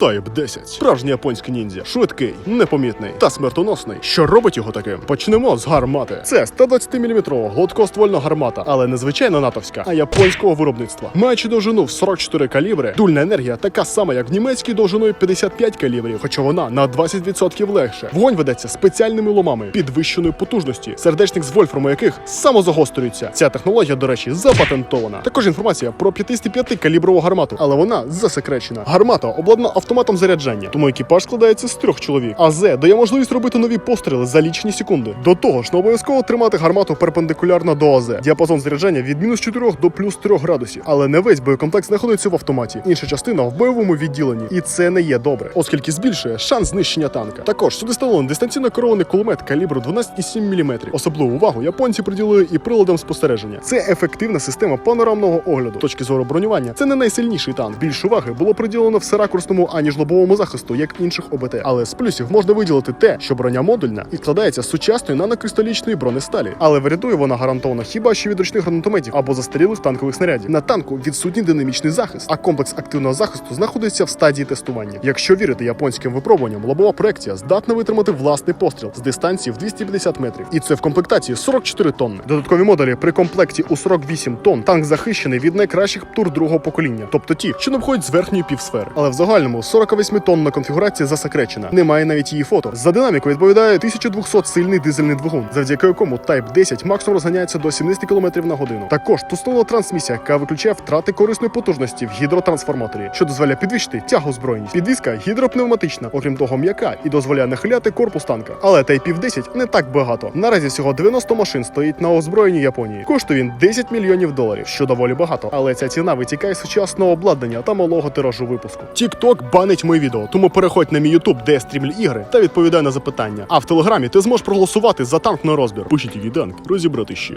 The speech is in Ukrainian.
Type 10. Справжній японський ніндзя. Швидкий, непомітний та смертоносний. Що робить його таким? Почнемо з гармати. Це 120-мм гладкоствольна гармата, але не звичайна натовська, а японського виробництва. Маючи довжину в 44 калібри, дульна енергія така сама, як в німецькій довжиною 55 калібрів, хоча вона на 20% легше. Вогонь ведеться спеціальними ломами підвищеної потужності, сердечник з вольфраму яких самозагострюється. Ця технологія, до речі, запатентована. Також інформація про 55 каліброву гармату, але вона засекречена. Гармата обладнана автоматом заряджання, тому екіпаж складається з трьох чоловік. АЗ дає можливість робити нові постріли за лічені секунди. До того ж, не обов'язково тримати гармату перпендикулярно до АЗ. Діапазон заряджання від мінус 4 до плюс 3 градусів. Але не весь боєкомплект знаходиться в автоматі. Інша частина в бойовому відділенні, і це не є добре, оскільки збільшує шанс знищення танка. Також сюди встановлений дистанційно керований кулемет калібру 12,7 мм. Особливу увагу японці приділили і приладам спостереження. Це ефективна система панорамного огляду. Точки зору бронювання це не найсильніший танк. Більш уваги було приділено всеракурсному аніж лобовому захисту, як інших ОБТ. Але з плюсів можна виділити те, що броня модульна і складається з сучасної нанокристалічної бронесталі. Але врятує вона гарантовано хіба що від ручних гранатометів або застарілих танкових снарядів. На танку відсутній динамічний захист, а комплекс активного захисту знаходиться в стадії тестування. Якщо вірити японським випробуванням, лобова проекція здатна витримати власний постріл з дистанції в 250 метрів. І це в комплектації 44 тонни. Додаткові модулі при комплекті у 48 тонн. Танк захищений від найкращих птур другого покоління, тобто ті, що не входять з верхньої півсфери. Але в загальному 48 тонна конфігурація засекречена. Немає навіть її фото. За динаміку відповідає 1200 сильний дизельний двигун, завдяки якому Type 10 максимум розганяється до 70 км на годину. Також туснова трансмісія, яка виключає втрати корисної потужності в гідротрансформаторі, що дозволяє підвищити тягу збройність. Підвізка гідропневматична, окрім того, м'яка і дозволяє нахиляти корпус танка. Але Type 10 не так багато. Наразі всього 90 машин стоїть на озброєнні Японії. Коштує він 10 мільйонів доларів, що доволі багато. Але ця ціна витікає з сучасного обладнання та малого тиражу випуску. TikTok банить мої відео, тому переходь на мій ютуб, де я стрімлю ігри, та відповідай на запитання. А в телеграмі ти зможеш проголосувати за танк на розбір. Пишіть який розібрати ще.